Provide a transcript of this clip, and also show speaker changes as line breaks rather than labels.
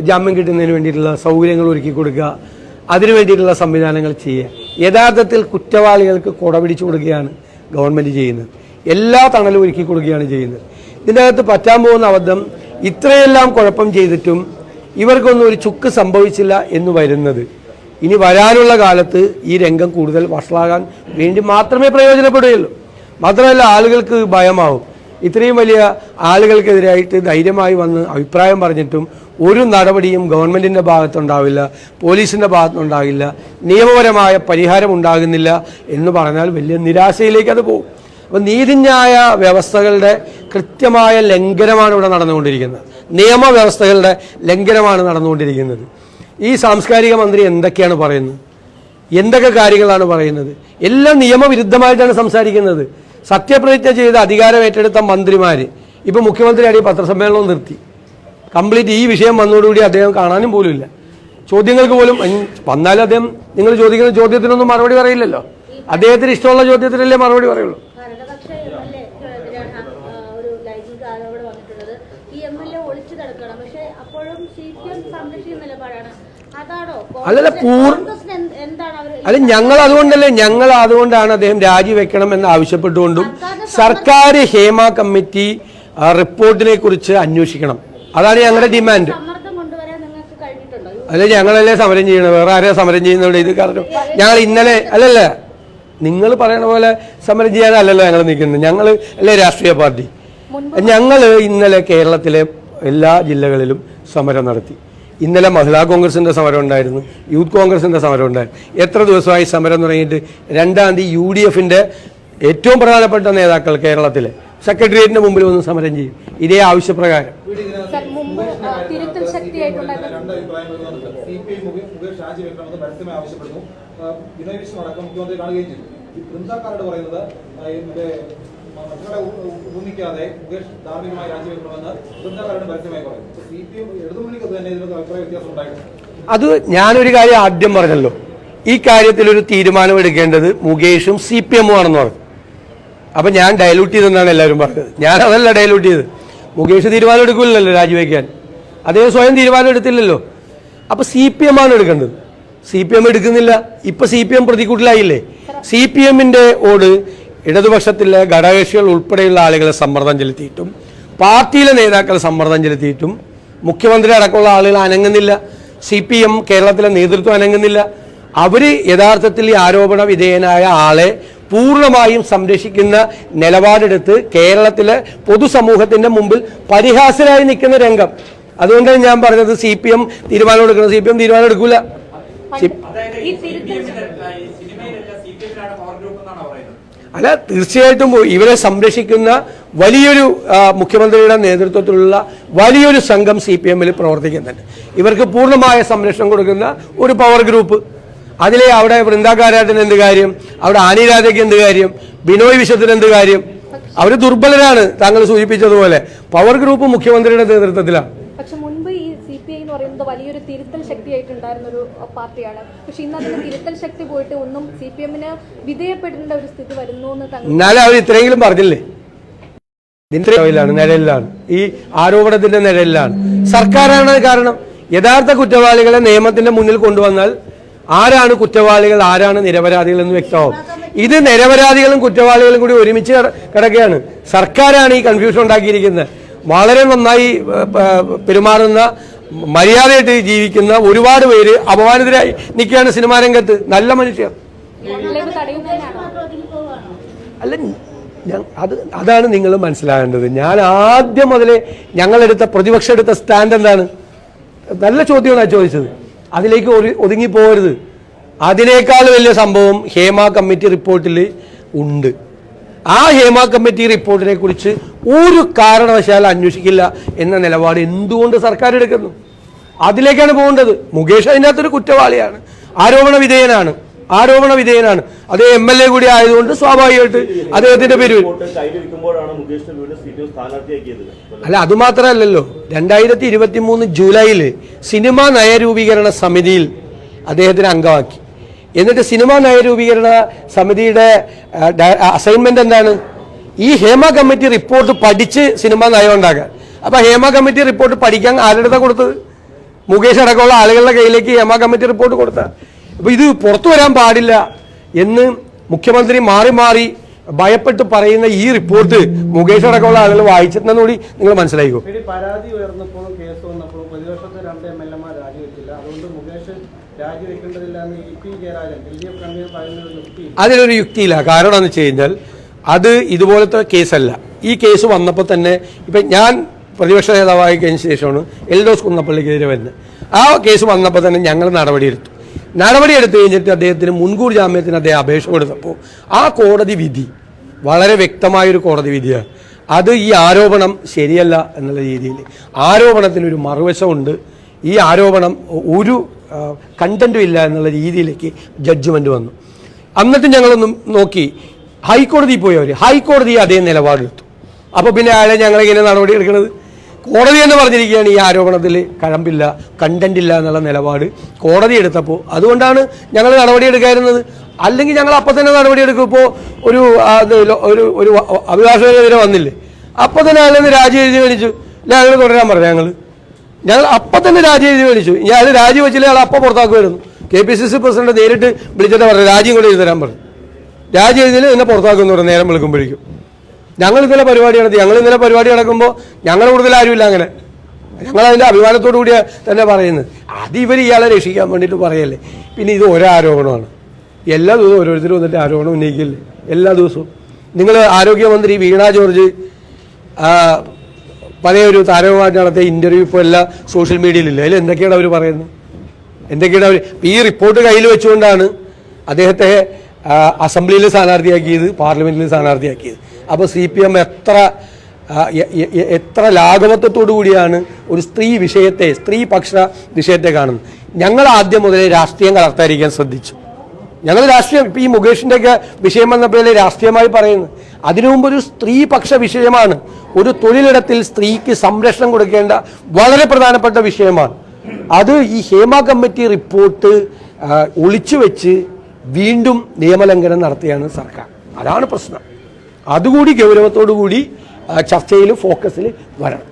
ജാമ്യം കിട്ടുന്നതിന് വേണ്ടിയിട്ടുള്ള സൗകര്യങ്ങൾ ഒരുക്കി കൊടുക്കുക. അതിനു വേണ്ടിയിട്ടുള്ള സംവിധാനങ്ങൾ ചെയ്യുക. യഥാർത്ഥത്തിൽ കുറ്റവാളികൾക്ക് കുട പിടിച്ചു കൊടുക്കുകയാണ് ഗവൺമെന്റ് ചെയ്യുന്നത്. എല്ലാ തണലും ഒരുക്കി കൊടുക്കുകയാണ് ചെയ്യുന്നത്. ഇതിന്റെ അകത്ത് പറ്റാൻ പോകുന്ന അബദ്ധം ഇത്രയെല്ലാം കുഴപ്പം ചെയ്തിട്ടും ഇവർക്കൊന്നും ഒരു ചുക്ക് സംഭവിച്ചില്ല എന്ന് വരുന്നത്. ഇനി വരാനുള്ള കാലത്ത് ഈ രംഗം കൂടുതൽ വഷളാകാൻ വേണ്ടി മാത്രമേ പ്രയോജനപ്പെടുകയുള്ളൂ. മാത്രമല്ല ആളുകൾക്ക് ഭയമാവും. ഇത്രയും വലിയ ആളുകൾക്കെതിരായിട്ട് ധൈര്യമായി വന്ന് അഭിപ്രായം പറഞ്ഞിട്ടും ഒരു നടപടിയും ഗവൺമെന്റിന്റെ ഭാഗത്തുണ്ടാവില്ല പോലീസിന്റെ ഭാഗത്തുനിന്നുണ്ടാകില്ല നിയമപരമായ പരിഹാരം ഉണ്ടാകുന്നില്ല എന്ന് പറഞ്ഞാൽ വലിയ നിരാശയിലേക്ക് അത് പോകും. അപ്പോൾ നീതിന്യായ വ്യവസ്ഥകളുടെ കൃത്യമായ ലംഘനമാണ് ഇവിടെ നടന്നുകൊണ്ടിരിക്കുന്നത്. നിയമവ്യവസ്ഥകളുടെ ലംഘനമാണ് നടന്നുകൊണ്ടിരിക്കുന്നത്. ഈ സാംസ്കാരിക മന്ത്രി എന്തൊക്കെയാണ് പറയുന്നത്? എന്തൊക്കെ കാര്യങ്ങളാണ് പറയുന്നത്? എല്ലാം നിയമവിരുദ്ധമായിട്ടാണ് സംസാരിക്കുന്നത്. സത്യപ്രതിജ്ഞ ചെയ്ത അധികാരം ഏറ്റെടുത്ത മന്ത്രിമാർ ഇപ്പോൾ മുഖ്യമന്ത്രിയാണ് ഈ പത്രസമ്മേളനം നിർത്തി. കംപ്ലീറ്റ് ഈ വിഷയം വന്നതോടുകൂടി അദ്ദേഹം കാണാനും പോലുമില്ല. ചോദ്യങ്ങൾക്ക് പോലും വന്നാലും അദ്ദേഹം നിങ്ങൾ ചോദിക്കുന്ന ചോദ്യത്തിനൊന്നും മറുപടി പറയില്ലല്ലോ. അദ്ദേഹത്തിന് ഇഷ്ടമുള്ള ചോദ്യത്തിനല്ലേ മറുപടി പറയുള്ളൂ
ഭരണപക്ഷ എം എൽ എതിരാണ് ഒരു ലൈംഗിക ആരോപണം വന്നിട്ടുള്ളത് ഈ എം എൽ എ ഒളിച്ചു കിടക്കണം പക്ഷെ അപ്പോഴും സി പി എം സംരക്ഷിക്കുന്ന നിലപാടാണ് അതാണോ
അല്ലല്ല, പൂർ- അല്ല ഞങ്ങൾ അതുകൊണ്ടല്ലേ ഞങ്ങൾ അതുകൊണ്ടാണ് അദ്ദേഹം രാജിവെക്കണം എന്ന് ആവശ്യപ്പെട്ടുകൊണ്ടും സർക്കാർ ഹേമ കമ്മിറ്റി റിപ്പോർട്ടിനെ കുറിച്ച് അന്വേഷിക്കണം. അതാണ് ഞങ്ങളുടെ ഡിമാൻഡ്. അല്ലെ ഞങ്ങളല്ലേ സമരം ചെയ്യണം വേറെ ആരെയാ സമരം ചെയ്യുന്നവിടെ ഇത് കാരണം. ഞങ്ങൾ ഇന്നലെ അല്ലല്ല നിങ്ങൾ പറയണ പോലെ സമരം ചെയ്യാനല്ലല്ലോ ഞങ്ങൾ നിൽക്കുന്നത്. ഞങ്ങൾ അല്ലേ രാഷ്ട്രീയ പാർട്ടി? ഞങ്ങൾ ഇന്നലെ കേരളത്തിലെ എല്ലാ ജില്ലകളിലും സമരം നടത്തി. ഇന്നലെ മഹിളാ കോൺഗ്രസിന്റെ സമരം ഉണ്ടായിരുന്നു യൂത്ത് കോൺഗ്രസിന്റെ സമരം ഉണ്ടായിരുന്നു. എത്ര ദിവസമായി സമരം തുടങ്ങിയിട്ട് രണ്ടാം തീയതി യു ഡി എഫിന്റെ ഏറ്റവും പ്രധാനപ്പെട്ട നേതാക്കൾ കേരളത്തിലെ സെക്രട്ടേറിയറ്റിന് മുമ്പിൽ വന്ന് സമരം ചെയ്യും. ഇതേ ആവശ്യപ്രകാരം.
പറയുന്നത് മറ്റുള്ള ഊന്നിക്കാതെ മുകേഷ് ധാർമ്മികമായി രാജിവെക്കണമെന്ന് വൃന്ദക്കാരോട് പരസ്യമായി പറയുന്നു. സി പി എം ഇടതുമുന്നണിക്ക് തന്നെ ഇതിനൊക്കെ അഭിപ്രായ വ്യത്യാസം ഉണ്ടായിട്ടുണ്ട്.
അത് ഞാനൊരു കാര്യം ആദ്യം പറഞ്ഞല്ലോ. ഈ കാര്യത്തിൽ ഒരു തീരുമാനം എടുക്കേണ്ടത് മുകേഷും സി പി എമ്മും ആണെന്ന് പറഞ്ഞു അപ്പൊ ഞാൻ ഡയലൂട്ട് ചെയ്തെന്നാണ് എല്ലാവരും പറഞ്ഞത്. ഞാൻ അതല്ല ഡയലൂട്ട് ചെയ്ത് മുകേഷ് തീരുമാനം എടുക്കില്ലല്ലോ രാജിവെക്കാൻ. അദ്ദേഹം സ്വയം തീരുമാനം എടുത്തില്ലല്ലോ. അപ്പൊ സി പി എം ആണ് എടുക്കേണ്ടത്. സി പി എം എടുക്കുന്നില്ല. ഇപ്പൊ സി പി എം പ്രതിക്കൂട്ടിലായില്ലേ? സി പി എമ്മിന്റെ ഓട് ഇടതുപക്ഷത്തിലെ ഘടകകക്ഷികൾ ഉൾപ്പെടെയുള്ള ആളുകളെ സമ്മർദ്ദം ചെലുത്തിയിട്ടും പാർട്ടിയിലെ നേതാക്കളെ സമ്മർദ്ദം ചെലുത്തിയിട്ടും മുഖ്യമന്ത്രി അടക്കമുള്ള ആളുകൾ അനങ്ങുന്നില്ല സി പി എം കേരളത്തിലെ നേതൃത്വം അനങ്ങുന്നില്ല. അവർ യഥാർത്ഥത്തിൽ ഈ ആരോപണ വിധേയനായ ആളെ പൂർണമായും സംരക്ഷിക്കുന്ന നിലപാടെടുത്ത് കേരളത്തിലെ പൊതുസമൂഹത്തിന്റെ മുമ്പിൽ പരിഹാസരായി നിൽക്കുന്ന രംഗം. അതുകൊണ്ടാണ് ഞാൻ പറഞ്ഞത് സി പി എം തീരുമാനം എടുക്കണം സി പി എം തീരുമാനം എടുക്കൂല സി-
ഈ തിരുത്തൽ
സിനിമയിലല്ല സി പി എമ്മിലാണ് പവർ ഗ്രൂപ്പ് എന്നാണ് പറയുന്നത്
അല്ല തീർച്ചയായിട്ടും ഇവരെ സംരക്ഷിക്കുന്ന വലിയൊരു മുഖ്യമന്ത്രിയുടെ നേതൃത്വത്തിലുള്ള വലിയൊരു സംഘം സി പി എമ്മിൽ പ്രവർത്തിക്കുന്നുണ്ട്. ഇവർക്ക് പൂർണമായ സംരക്ഷണം കൊടുക്കുന്ന ഒരു പവർ ഗ്രൂപ്പ് അതിലെ അവിടെ വൃന്ദാകാരാട്ടിന് എന്ത് കാര്യം? അവിടെ ആനി രാധയ്ക്ക് എന്ത് കാര്യം? ബിനോയ് വിശ്വത്തിന് എന്ത് കാര്യം? അവർ ദുർബലരാണ് താങ്കൾ സൂചിപ്പിച്ചതുപോലെ. പവർ ഗ്രൂപ്പ് മുഖ്യമന്ത്രിയുടെ നേതൃത്വത്തിലാണ്
പക്ഷെ മുൻപ് ഈ സി പി ഐ എന്ന് പറയുന്നത് വലിയൊരു തിരുത്തൽ ശക്തിയായിട്ടുണ്ടായിരുന്ന ഒരു പാർട്ടിയാണ്. പക്ഷെ ഇന്ന് അതിന് തിരുത്തൽ ശക്തി പോയിട്ട് ഒന്നും സി പി എമ്മിന് വിധേയപ്പെടേണ്ട ഒരു സ്ഥിതി വരുന്നു
എന്നാലും അവർ ഇത്രയെങ്കിലും പറഞ്ഞില്ലേ? ാണ് നിഴലിലാണ് ഈ ആരോപണത്തിന്റെ നിഴലിലാണ് സർക്കാരാണ് കാരണം യഥാർത്ഥ കുറ്റവാളികളെ നിയമത്തിന്റെ മുന്നിൽ കൊണ്ടുവന്നാൽ ആരാണ് കുറ്റവാളികൾ ആരാണ് നിരപരാധികൾ എന്ന് വ്യക്തമാവും. ഇത് നിരപരാധികളും കുറ്റവാളികളും കൂടി ഒരുമിച്ച് കിട- കിടക്കുകയാണ്. സർക്കാരാണ് ഈ കൺഫ്യൂഷൻ ഉണ്ടാക്കിയിരിക്കുന്നത്. വളരെ നന്നായി പെരുമാറുന്ന മര്യാദയായിട്ട് ജീവിക്കുന്ന ഒരുപാട് പേര് അപമാനിതരായി നിൽക്കുകയാണ് സിനിമാ രംഗത്ത്. നല്ല മനുഷ്യർ അല്ല അത് അതാണ് നിങ്ങൾ മനസ്സിലാകേണ്ടത്. ഞാൻ ആദ്യം മുതലേ ഞങ്ങളെടുത്ത പ്രതിപക്ഷം എടുത്ത സ്റ്റാൻഡ് എന്താണ്? നല്ല ചോദ്യമാണ് ചോദിച്ചത്. അതിലേക്ക് ഒതുങ്ങി പോകരുത് അതിനേക്കാൾ വലിയ സംഭവം ഹേമ കമ്മിറ്റി റിപ്പോർട്ടിൽ ഉണ്ട്. ആ ഹേമ കമ്മിറ്റി റിപ്പോർട്ടിനെ കുറിച്ച് ഒരു കാരണവശാൽ അന്വേഷിക്കില്ല എന്ന നിലപാട് എന്തുകൊണ്ട് സർക്കാർ എടുക്കുന്നു? അതിലേക്കാണ് പോകേണ്ടത്. മുകേഷ് അതിനകത്തൊരു കുറ്റവാളിയാണ്. ആരോപണ വിധേയനാണ്. ആരോപണ വിധേയനാണ്. അതേ എം എൽ എ കൂടി ആയതുകൊണ്ട് സ്വാഭാവികമായിട്ട് അദ്ദേഹത്തിന്റെ പേര് അല്ല അത് മാത്രമല്ലല്ലോ. രണ്ടായിരത്തി ഇരുപത്തി മൂന്ന് ജൂലൈയിൽ സിനിമാ നയരൂപീകരണ സമിതിയിൽ അദ്ദേഹത്തിന് അംഗമാക്കി. എന്നിട്ട് സിനിമാ നയരൂപീകരണ സമിതിയുടെ അസൈൻമെന്റ് എന്താണ്? ഈ ഹേമ കമ്മിറ്റി റിപ്പോർട്ട് പഠിച്ച് സിനിമ നയം ഉണ്ടാക്കുക. അപ്പൊ ഹേമ കമ്മിറ്റി റിപ്പോർട്ട് പഠിക്കാൻ ആരുടെ കൊടുത്തത്? മുകേഷ് അടക്കമുള്ള ആളുകളുടെ കയ്യിലേക്ക് ഹേമ കമ്മിറ്റി റിപ്പോർട്ട് കൊടുത്ത. അപ്പൊ ഇത് പുറത്തു വരാൻ പാടില്ല എന്ന് മുഖ്യമന്ത്രി മാറി മാറി ഭയപ്പെട്ട് പറയുന്ന ഈ റിപ്പോർട്ട് മുകേഷ് അടക്കമുള്ള ആളുകൾ വായിച്ചിട്ടുണ്ടെന്ന് കൂടി നിങ്ങൾ മനസ്സിലായിക്കോ?
പരാതി ഉയർന്നപ്പോഴും കേസ് വന്നപ്പോഴും പ്രതിപക്ഷത്തെ രണ്ട് എം എൽ എമാർ രാജിവെച്ചില്ല. അതുകൊണ്ട്
അതിലൊരു യുക്തിയില്ല. കാരണം എന്ന് വെച്ച് കഴിഞ്ഞാൽ അത് ഇതുപോലത്തെ കേസല്ല. ഈ കേസ് വന്നപ്പോൾ തന്നെ ഇപ്പം ഞാൻ പ്രതിപക്ഷ നേതാവായി കഴിഞ്ഞ ശേഷമാണ് എൽഡോസ് കുന്നപ്പള്ളിക്കെതിരെ വരുന്നത്. ആ കേസ് വന്നപ്പോൾ തന്നെ ഞങ്ങൾ നടപടിയെടുത്തു. നടപടിയെടുത്തു കഴിഞ്ഞിട്ട് അദ്ദേഹത്തിന് മുൻകൂർ ജാമ്യത്തിന് അദ്ദേഹം അപേക്ഷ കൊടുത്തപ്പോൾ ആ കോടതി വിധി വളരെ വ്യക്തമായൊരു കോടതി വിധിയാണ്. അത് ഈ ആരോപണം ശരിയല്ല എന്നുള്ള രീതിയിൽ ആരോപണത്തിനൊരു മറുവശമുണ്ട്. ഈ ആരോപണം ഒരു കണ്ടന്റും ഇല്ല എന്നുള്ള രീതിയിലേക്ക് ജഡ്ജ്മെന്റ് വന്നു. എന്നിട്ട് ഞങ്ങളൊന്ന് നോക്കി. ഹൈക്കോടതി പോയി ഹൈക്കോടതി അതേ നിലപാടെടുത്തു. അപ്പോൾ പിന്നെ അയാളെ ഞങ്ങൾ ഇങ്ങനെ നടപടി എടുക്കുന്നത് കോടതി എന്ന് പറഞ്ഞിരിക്കുകയാണ് ഈ ആരോപണത്തിൽ കഴമ്പില്ല കണ്ടന്റ് ഇല്ല എന്നുള്ള നിലപാട് കോടതി എടുത്തപ്പോൾ അതുകൊണ്ടാണ് ഞങ്ങൾ നടപടി എടുക്കാതിരുന്നത്. അല്ലെങ്കിൽ ഞങ്ങൾ അപ്പം തന്നെ നടപടി എടുക്കും. ഇപ്പോൾ ഒരു ഒരു ഒരു അഭിഭാഷകനെതിരെ വന്നില്ലേ? അപ്പം തന്നെ അയാളെന്ന് രാജി എഴുതി മേടിച്ചു ഞങ്ങൾ തുടരാൻ പറഞ്ഞു ഞങ്ങൾ ഞങ്ങൾ അപ്പം തന്നെ രാജി എഴുതി മേടിച്ചു. ഞാൻ രാജി വെച്ചില്ല അയാൾ അപ്പം പുറത്താക്കുമായിരുന്നു. K P C C president നേരിട്ട് വിളിച്ചിട്ട് പറഞ്ഞു രാജിയും കൂടെ എഴുതി തരാൻ പറഞ്ഞു. രാജി എഴുതിയിൽ എന്നെ പുറത്താക്കുന്നു പറഞ്ഞു നേരം വിളിക്കുമ്പോഴേക്കും. ഞങ്ങൾ ഇന്നലെ പരിപാടി നടത്തി. ഞങ്ങൾ ഇന്നലെ പരിപാടി നടക്കുമ്പോൾ ഞങ്ങൾ കൂടുതൽ ആരുമില്ല അങ്ങനെ. ഞങ്ങൾ അതിന്റെ അഭിമാനത്തോടു കൂടിയാണ് തന്നെ പറയുന്നത്. അത് ഇവർ ഇയാളെ രക്ഷിക്കാൻ വേണ്ടിയിട്ട് പറയല്ലേ? പിന്നെ ഇത് ഒരാരോപണമാണ്. എല്ലാ ദിവസവും ഓരോരുത്തരും വന്നിട്ട് ആരോപണം ഉന്നയിക്കില്ലേ? എല്ലാ ദിവസവും. നിങ്ങൾ ആരോഗ്യമന്ത്രി വീണ ജോർജ് പഴയ ഒരു താരവുമായിട്ട് നടത്തിയ ഇന്റർവ്യൂ ഇപ്പോൾ എല്ലാ സോഷ്യൽ മീഡിയയിലില്ല അതിൽ എന്തൊക്കെയാണ് അവർ പറയുന്നത്? എന്തൊക്കെയാണ് അവർ ഈ റിപ്പോർട്ട് കയ്യിൽ വെച്ചുകൊണ്ടാണ് അദ്ദേഹത്തെ അസംബ്ലിയിൽ സ്ഥാനാർത്ഥിയാക്കിയത് പാർലമെന്റിൽ സ്ഥാനാർത്ഥിയാക്കിയത്. അപ്പോൾ സി പി എം എത്ര എത്ര ലാഘവത്വത്തോടു കൂടിയാണ് ഒരു സ്ത്രീ വിഷയത്തെ സ്ത്രീ പക്ഷ വിഷയത്തെ കാണുന്നത്. ഞങ്ങൾ ആദ്യം മുതലേ രാഷ്ട്രീയം കലർത്തായിരിക്കാൻ ശ്രദ്ധിച്ചു. ഞങ്ങൾ രാഷ്ട്രീയം ഇപ്പം ഈ മുകേഷിന്റെയൊക്കെ വിഷയം വന്നപ്പോഴല്ലേ രാഷ്ട്രീയമായി പറയുന്നത്? അതിനു മുമ്പ് ഒരു സ്ത്രീപക്ഷ വിഷയമാണ്. ഒരു തൊഴിലിടത്തിൽ സ്ത്രീക്ക് സംരക്ഷണം കൊടുക്കേണ്ട വളരെ പ്രധാനപ്പെട്ട വിഷയമാണ്. അത് ഈ ഹേമ കമ്മിറ്റി റിപ്പോർട്ട് ഒളിച്ചു വെച്ച് വീണ്ടും നിയമലംഘനം നടത്തിയാണ് സർക്കാർ. അതാണ് പ്രശ്നം. അതുകൂടി ഗൗരവത്തോടു കൂടി ചർച്ചയിൽ ഫോക്കസിൽ വരണം.